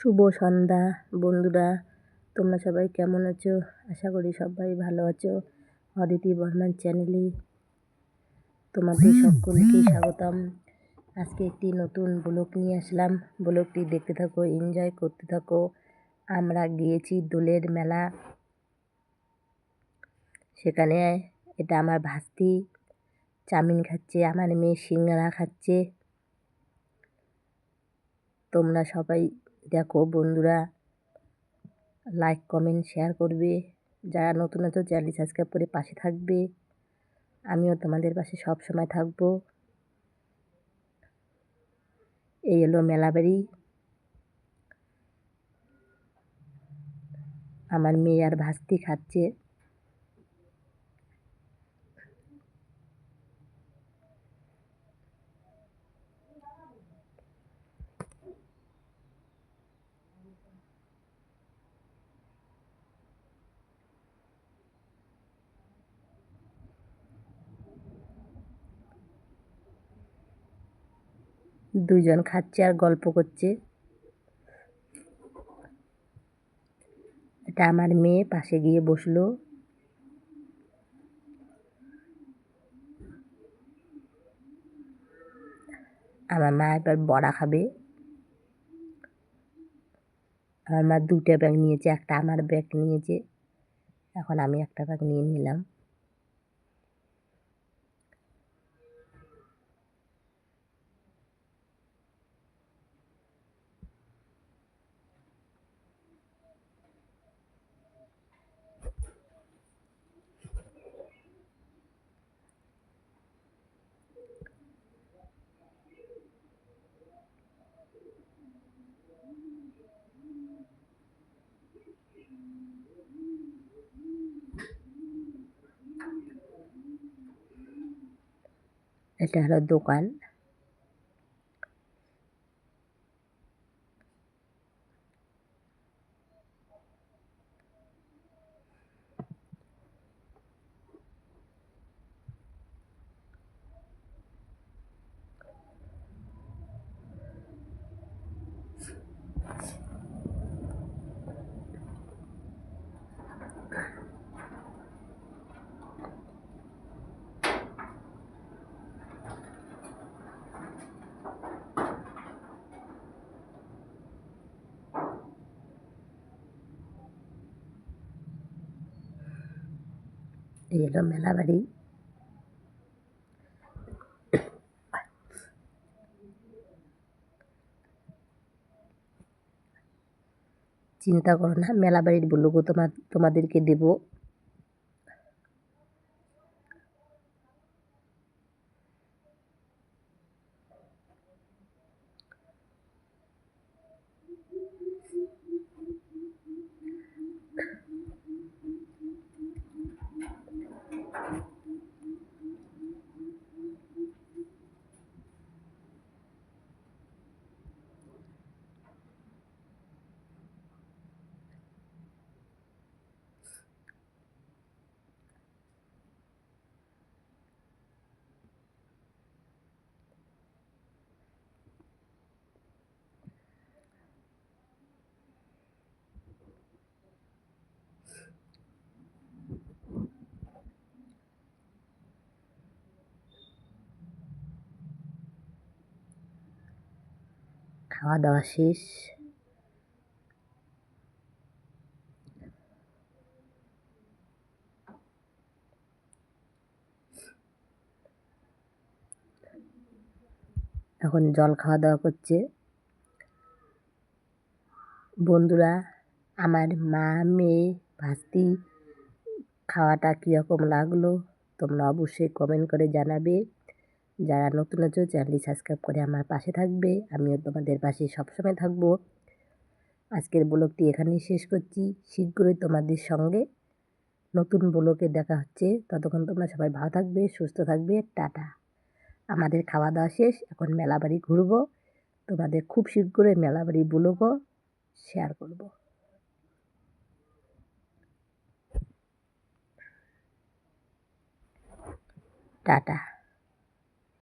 শুভ সন্ধ্যা বন্ধুরা। তোমরা সবাই কেমন আছো? আশা করি সবাই ভালো আছো। অদিতি বর্মান চ্যানেলে তোমাদের সকলকেই স্বাগতম। আজকে একটি নতুন ব্লগ নিয়ে আসলাম। ব্লগটি দেখতে থাকো এনজয় করতে থাকো। আমরা গিয়েছি দোলের মেলা। সেখানে এটা আমার ভাস্তি। চাউমিন খাচ্ছে আমার মেয়ে সিঙ্গারা খাচ্ছে। তোমরা সবাই দেখো, বন্ধুরা লাইক কমেন্ট শেয়ার করবে। যারা নতুন নতুন চ্যানেল সাবস্ক্রাইব করে পাশে থাকবে। আমিও তোমাদের পাশে সব সময় থাকব। এই হলো মেলাবাড়ি আমার মেয়ে আর ভাস্তি খাচ্ছে। দুজন খাচ্ছে আর গল্প করছে। এটা আমার মেয়ে পাশে গিয়ে বসল। আমার মা এবার বড়া খাবে। আমার মা দুটো ব্যাগ নিয়েছে, একটা আমার ব্যাগ নিয়েছে। এখন আমি একটা ব্যাগ নিয়ে নিলাম। এটা হলো দোকান এই হলো মেলাবাড়ি চিন্তা করো না মেলাবাড়ির ব্লগও তোমার তোমাদেরকে দেবো। খাওয়া দাওয়া শেষ। এখন জল খাওয়া দাওয়া করছে। বন্ধুরা, আমার মা, মেয়ে, ভাস্তি, খাওয়াটা কীরকম লাগল তোমরা অবশ্যই কমেন্ট করে জানাবে। যারা নতুন আছো, চ্যানেলটি সাবস্ক্রাইব করে আমার পাশে থাকবে। আমিও তোমাদের পাশে সবসময় থাকব। আজকের ব্লগটি এখানেই শেষ করছি। শীঘ্রই তোমাদের সঙ্গে নতুন ব্লগে দেখা হচ্ছে। ততক্ষণ তোমরা সবাই ভালো থাকবে, সুস্থ থাকবে। টাটা। আমাদের খাওয়া দাওয়া শেষ। এখন মেলাবাড়ি ঘুরবো। তোমাদের খুব শীঘ্রই মেলাবাড়ি ব্লগও শেয়ার করব। টাটা।